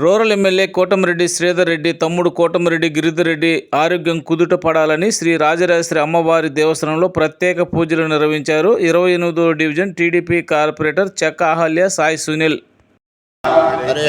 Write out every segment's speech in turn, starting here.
Rural MLA Kotamreddy Sridhar Reddy తమ్ముడు కోటమిరెడ్డి గిరిధర్రెడ్డి ఆరోగ్యం కుదుట పడాలని శ్రీ రాజరాజేశ్వరి అమ్మవారి దేవస్థానంలో ప్రత్యేక పూజలు నిర్వహించారు. ఇరవై ఎనిమిదో డివిజన్ టీడీపీ కార్పొరేటర్ చెక్క అహల్య సాయి సునీల్. హరి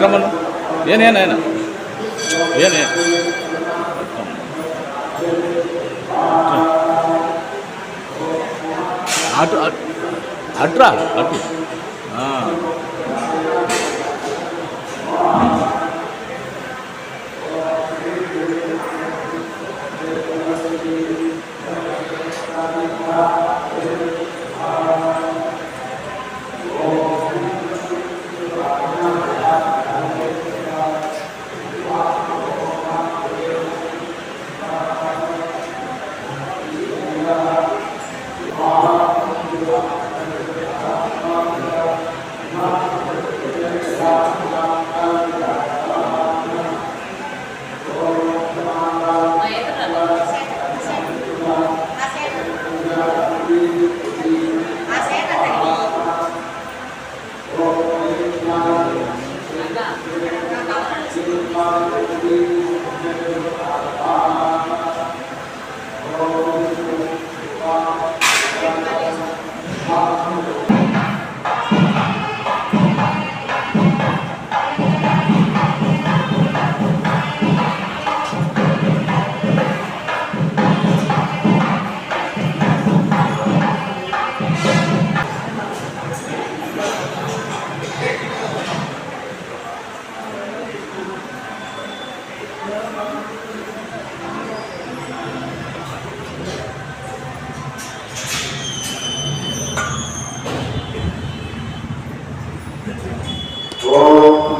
ఓం విక్రమణ ఏనేనాయన ఏనే? అటు అటు అట్రా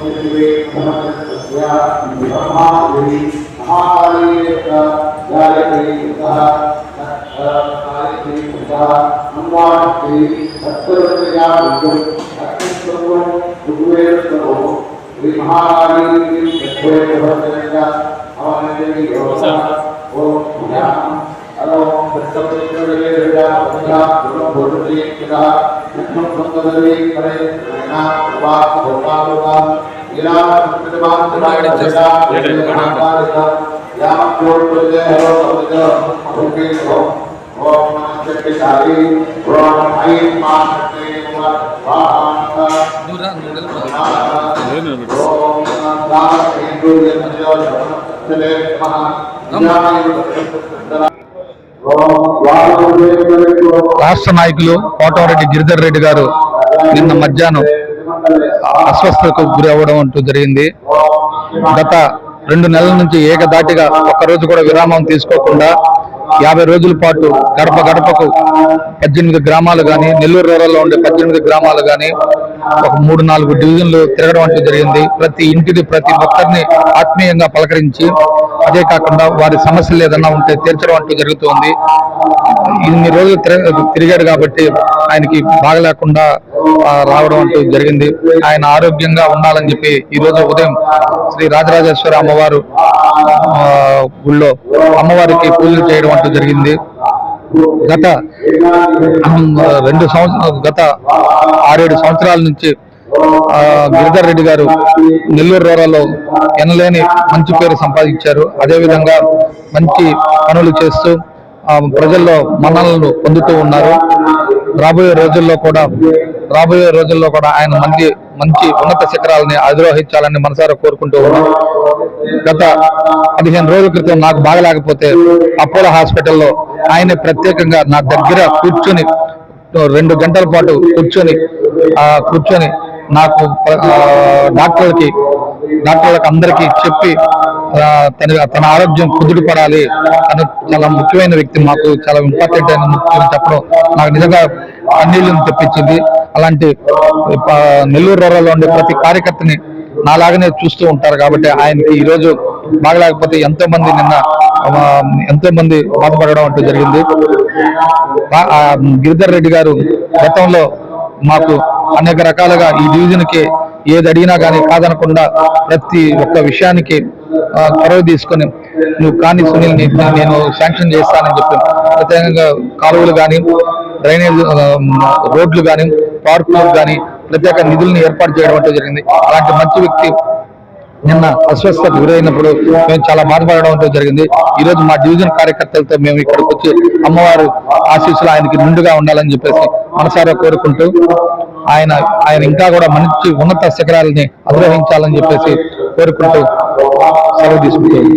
विष्णुवे ब्रह्मचर्या ब्रह्मा देवी महाकाली जायते तथा काली तथा अम्बाट देवी सत्वरत्या विद्युत सत्यस्वरूप दुर्वेद स्वरूप श्री महाकाली देवी सत्वे ब्रह्मचर्या हवन देवी योगा ओम ध्यान ओम सत्वरत्या विद्या तथा ब्रह्मभूतये तथा ब्रह्मभूतये करे ना वाक भोपाल वाक రాష్ట్ర నాయకులు కోటవరెడ్డి గిరిధర్ రెడ్డి గారు నిన్న మధ్యాహ్నం అస్వస్థతకు గురి అవ్వడం అంటూ జరిగింది. గత రెండు నెలల నుంచి ఏకదాటిగా ఒక్కరోజు కూడా విరామం తీసుకోకుండా యాభై రోజుల పాటు గడప గడపకు పద్దెనిమిది గ్రామాలు కానీ నెల్లూరు రూరల్లో ఉండే పద్దెనిమిది గ్రామాలు కానీ ఒక మూడు నాలుగు డివిజన్లు తిరగడం అంటూ జరిగింది. ప్రతి ఇంటిని ప్రతి ఒక్కరిని ఆత్మీయంగా పలకరించి అదే కాకుండా వారి సమస్యలు ఏదన్నా ఉంటే తీర్చడం అంటూ జరుగుతుంది. ఇన్ని రోజులు తిరిగాడు కాబట్టి ఆయనకి బాగలేకుండా రావడం అంటూ జరిగింది. ఆయన ఆరోగ్యంగా ఉండాలని చెప్పి ఈ రోజు ఉదయం శ్రీ రాజరాజేశ్వర అమ్మవారు ఊళ్ళో గుళ్ళో అమ్మవారికి పూజలు చేయడం అంటూ జరిగింది. గత రెండు సంవత్సరాలు గత ఆరేడు సంవత్సరాల నుంచి గిరిధర్ రెడ్డి గారు నెల్లూరు రూరల్లో ఎనలేని మంచి పేరు సంపాదించారు. అదేవిధంగా మంచి పనులు చేస్తూ ఆ, ప్రజల్లో మన్ననలను పొందుతూ ఉన్నారు. రాబోయే రోజుల్లో కూడా రాబోయే రోజుల్లో కూడా ఆయన మంచి మంచి ఉన్నత శిఖరాలని అధిరోహించాలని మనసారా కోరుకుంటూ ఉన్నాం. గత పదిహేను రోజుల క్రితం నాకు బాగలేకపోతే అపోలో హాస్పిటల్లో ఆయన ప్రత్యేకంగా నా దగ్గర కూర్చొని రెండు గంటల పాటు కూర్చొని కూర్చొని నాకు డాక్టర్లకి డాక్టర్లకు అందరికీ చెప్పి తన తన ఆరోగ్యం కుదుడు పడాలి తను చాలా ముఖ్యమైన వ్యక్తి మాకు చాలా ఇంపార్టెంట్ అయిన ముఖ్యం చెప్పడం నాకు నిజంగా అన్నిళ్ళని తెప్పించింది. అలాంటి నెల్లూరు రూరల్లో ఉండే ప్రతి కార్యకర్తని నాలాగనే చూస్తూ ఉంటారు కాబట్టి ఆయనకి ఈరోజు బాగలేకపోతే ఎంతో మంది నిన్న ఎంతో మంది బాధపడడం అంటూ జరిగింది. గిరిధర్ రెడ్డి గారు గతంలో మాకు అనేక రకాలుగా ఈ డివిజన్కి ఏది అడిగినా కానీ కాదనకుండా ప్రతి ఒక్క విషయానికి చొరవ తీసుకొని నువ్వు కానీ సునీల్ని నేను శాంక్షన్ చేస్తానని చెప్పి ప్రత్యేకంగా కాలువలు కానీ డ్రైనేజ్ రోడ్లు కానీ పార్కులు కానీ ప్రత్యేక నిధులను ఏర్పాటు చేయడం అంటే జరిగింది. అలాంటి మంచి వ్యక్తి నిన్న అస్వస్థతకు గురైనప్పుడు మేము చాలా బాధపడడం జరిగింది. ఈ రోజు మా డివిజన్ కార్యకర్తలతో మేము ఇక్కడికి వచ్చి అమ్మవారు ఆశీస్సులు ఆయనకి నిండుగా ఉండాలని చెప్పేసి మనసారా కోరుకుంటూ ఆయన ఆయన ఇంకా కూడా మంచి ఉన్నత శిఖరాలని అధిరోహించాలని చెప్పేసి కోరుకుంటూ సెలవు తీసుకుంటుంది